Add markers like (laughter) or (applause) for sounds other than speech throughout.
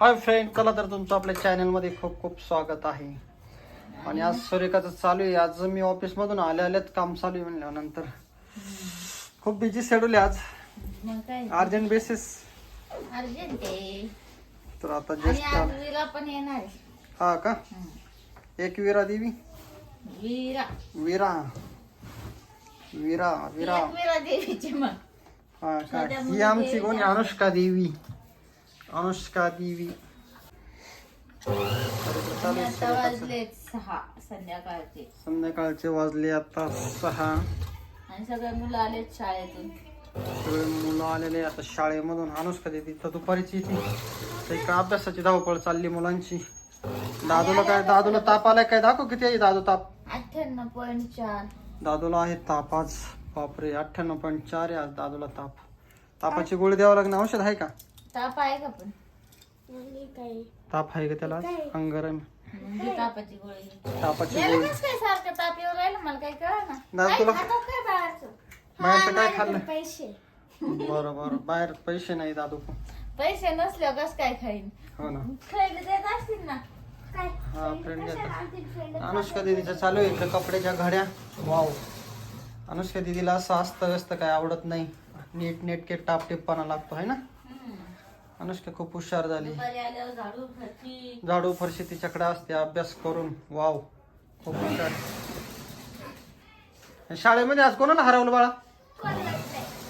Hi friend चला तर तुमचं आपल्या चॅनलमध्ये खूप खूप स्वागत आहे. आणि आज सूर्यकाचं चालू आहे. आज मी ऑफिसमधून आले आल्यात काम चालू आहे म्हणल्यानंतर. खूप बिझी शेड्यूल आहे आज. मग काय? अर्जंट बेसिस अर्जंट आहे. तर आता आणि जस्ट आज वीरा पण येणार आहे. हा का. एक वीरा देवी. वीरा. वीरा. वीरा वीरा. एक वीरा देवीची मग. हा का? ही आमची कोणी. अनुष्का देवी. अनुष्का देवी आता. वाजले सहा संध्याकाळचे. संध्याकाळचे वाजले आता सहा. आणि सगळे मुलं आलेत शाळेतून. सगळे मुलं आलेले आता शाळेमधून. अनुष्का देते तर दुपारीची ती. इकडं अभ्यासाची धावपळ चालली मुलांची. दादूला काय दादूला ताप आलाय काय? दाखव किती आहे दादू ताप. अठ्ठ्याण्णव पॉईंट चार. दादूला आहे ताप आज. बापरे अठ्ठ्याण्णव पॉईंट चार आहे आज दादूला ताप. तापाची गोळी द्यावं लागणं औषध आहे का? ताप आहे का पण? ताप आहे का त्याला? अंगरम तापाची गोळी तापाची याला गोळी. कसं काय सारखं ताप येऊन राहिलं? मला काही कळ ना दादा तुला काय बाळाचं बाहेरचं काय खाल्लं? पैसे. बरं बरं. बाहेर पैसे नाही दादू. पैसे नसल्यावर कसं काय खाईन? हो ना. खायला देत असतील ना? काय? हा फ्रेंड अनुष्का दिदीचं चालू आहे इकडे कपड्याच्या घड्या. वाव. अनुष्का दिदीला असं असतं व्यस्त काय आवडत नाही. नीट नेटके टाप टिप्पाना लागतो है ना? अनुष्का खूप हुशार झाली. दुपारी आल्यावर झाडू फरशी. तिच्याकडे असते अभ्यास करून. वाव खूप हुशार. शाळेमध्ये आज कोणाला हरवलं बाळा?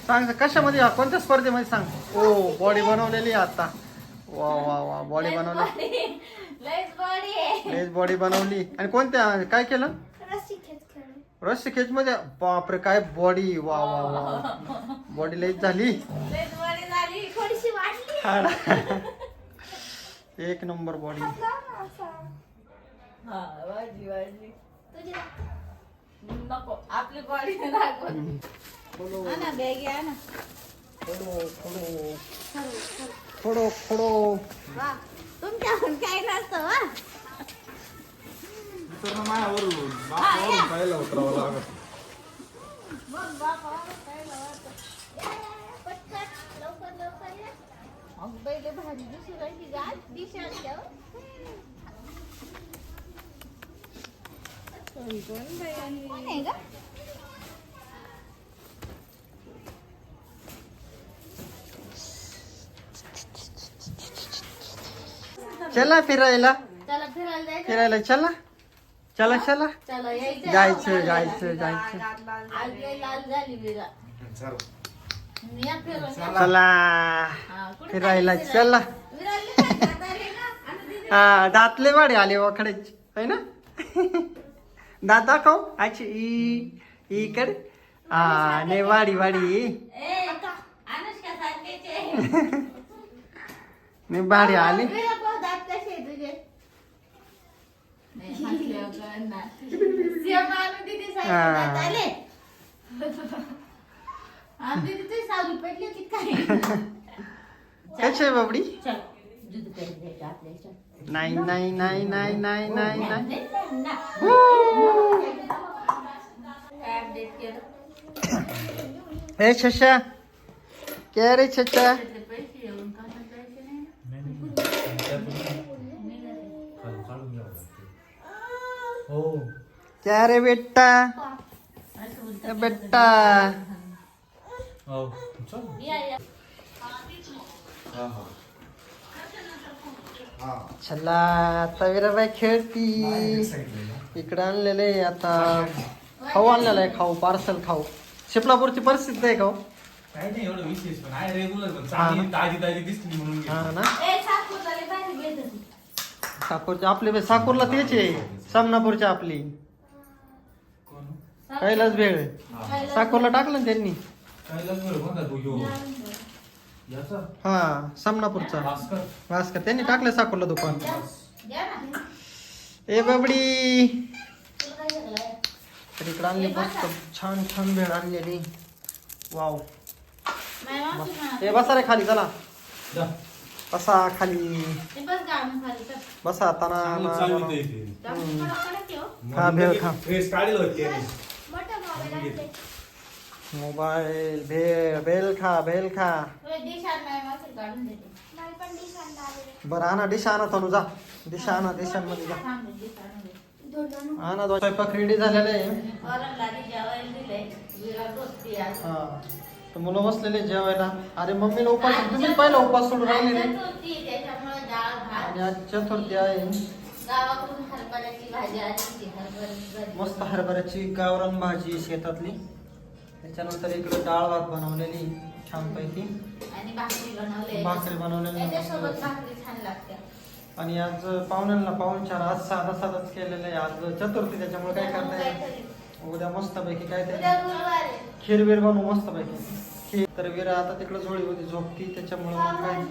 सांग कशामध्ये? हा? कोणत्या स्पर्धेमध्ये सांग? ओ बॉडी बनवलेली आहे आता. वा वा वा बॉडी बनवली. लयच बॉडी आहे लेज बॉडी बनवली. आणि कोणत्या काय केलं? रस्सी खेच मध्ये बापरे काय बॉडी वा वा वा बॉडी लेज झाली. लयच एक नंबर बॉडी आपली बॉडी दाखव खोडो पाहिलं उतरावं लागत. अगं भारी दिसू राहिली हो. कोण आहे? चला फिरायला. चला फिरायला जायचं? फिरायला चला. चला चला. चला यायचं? जायचं जायचं जायचं. आज लय लाल झाली. चला. फिरायला चला. हा दातले वाढे आले वखडेच. है ना? (laughs) दादा खाऊ आची ई इकडे हा नाही वाडी वाडी. (laughs) नाही बाडी (laughs) आली हा. हा, सावली पडली होती काय? कशी आहे बाबडी चल, दूध प्यायला जायचं आपल्याला, चल. नाही नाही नाही नाही नाही नाही नाही नाही, नाही, नाही. काय update केलं? ए शशा क्या रे शशा पैसे येऊन का नाही? क्या रे बेटा असं बोलतात. ए बेटा या, या. चला आता विराबाई खेळती इकडे आणलेले आहे आता. खाऊ आणलेला आहे खाऊ. पार्सल खाऊ. शिपलापूरची परिस्थिती आहे खाऊ. काही नाही एवढं विशेष पण आहे रेग्युलर पण चांगली ताजी ताजी दिसली म्हणून घेतली. हा ना. ए, सासूरवाले बाहेर गेले होते. साकूरची आपली बे- साकूरला तेच आहे. समनापूरची आपली. कोण? कैलास भेळ. हा. साकूरला टाकलं ना त्यांनी. हा सामनापूरचा. भास्कर. त्यांनी टाकलं साकोला दुकान. ए बाबडी. इकडे आणली मस्त छान छान भेळ आणलेली. वाव. ए बसा रे खाली चला. बसा खाली. बसा तना हा भेळ खा. मोबाईल भेळ भेल खा भेल खा. बरं आणा डिश आणा तनु जा. डिश आणा डिशांमध्ये जा. आणा दोन स्वयंपाक रेडी झालेला आहे. हा. तर मुलं बसलेले जेवायला. अरे मम्मीला उपास तुम्ही पहिला उपास सोडून राहिले आणि आज चतुर्थी आहे मस्त हरभऱ्याची गावरान भाजी शेतातली. त्याच्यानंतर इकडे डाळ भात बनवलेली छानपैकी. आणि भाकरी बनवले. भाकरी बनवलेली छान लागते. आणि आज पाहुण्यांना पाहुणचार आज साधा साधाच केलेलं आहे. आज चतुर्थी त्याच्यामुळे काय करता येईल उद्या मस्तपैकी काय उद्या ते गुरुवार आहे. खीर बीर बनवू मस्तपैकी. खीर तर विरा आता तिकडे जोडी होती झोपती. त्याच्यामुळे मग काय.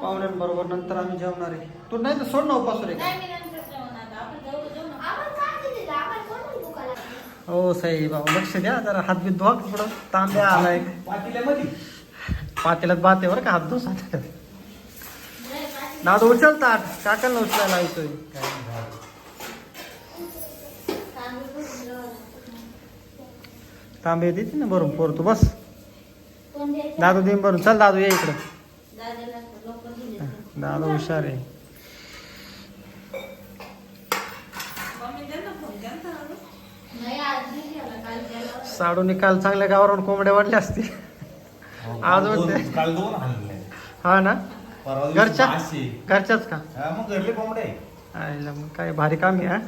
पाहुण्यांबरोबर नंतर आम्ही जेवणार आहे. तू नाही तर सोड ना उपास रे नाही, मी नंतर जेवणार. आपण जाऊ, जाऊ ना. आपण काय दिलं? आपण कोण दुकानात? हो साई बाबा लक्ष द्या जरा. हात बीत धुवा पुढं. तांब्या आलाय पातेल्यात बात बरं का हात धुसा नाही, पाठी- दादा उचलतात काकांना उचलायला येतोय. तांबे देते ना भरून पोर तू बस? दादू दे भरून. चल दादू ये इकडं. दादा हुशार आहे. आज केला, काल केला. साडू निकाल चांगल्या गावावरून कोंबड्या वाढल्या असतील आज. काल दोन आणले. हा ना? घरच्या. घरच्याच का? हा, मग घरले कोंबडे. आईला मग काय भारी काम आहे हा?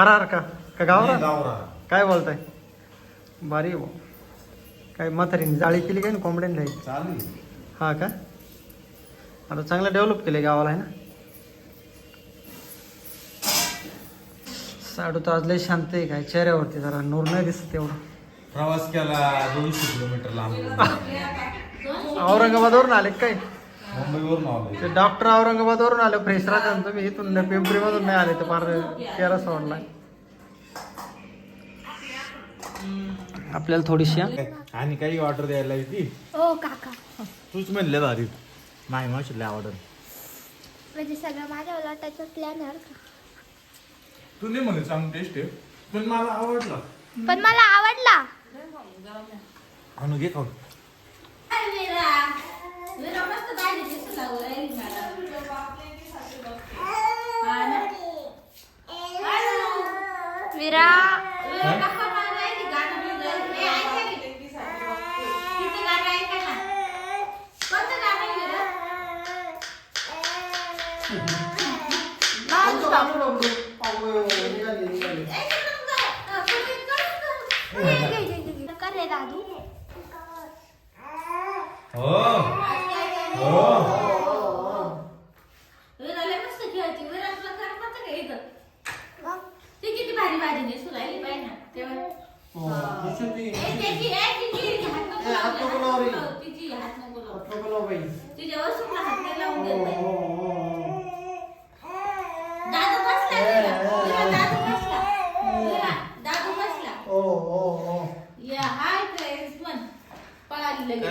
आर आर का का गावरा गावरा काय बोलताय? भारी भाऊ काय म्हातारीने जाळी केली काय ना कोंबड्यांना? ही? आहे. हा का? आता चांगलं डेव्हलप केलं गावाला आहे ना? साडू तर आज लय शांत आहे काय? चेहऱ्यावरती जरा नूर नाही दिसत एवढं. प्रवास केला दोनशे किलोमीटर लांब. औरंगाबादवरून आले का काय? मुंबईवरून आलो ते डॉक्टर औरंगाबादवरून आले फ्रेश राहता ना तुम्ही. इथून पिंपरी मधून नाही आले तर फार तेरा सोडला आपल्याला थोडीशी हा? आणि काही ऑर्डर द्यायला येते? ओ काका. तूच म्हणले भारी. नाही ऑर्डर म्हणजे सगळं माझ्या उलाटाचं प्लॅन आहे तू नाही म्हणे चांगलं टेस्ट आहे. पण मला आवडला. पण मला आवडला. आणू घे खाऊ. विरा. हो हो, हो. विराला मस्त खेळती विराजला करपाचं का इथं ती किती भारी भाजी नाही सुलायली बाई ना तेव्हा हो, दिसत नाही. ए, त्याची- ए, तिची हात नको ए, हात लावू, नको लावू रे. हात नको लावू, तिची हात नको लावू. बाई तिच्या वस्तूला हात नाही लावून देत बाई. हो, हो, हो. हो. दादू बसला विरा. विरा, हो. दादू बसला. विरा, दादू बसला. हो, हो, हो. या, हाय, फ्रेंड्स, पण पळाली लगेच.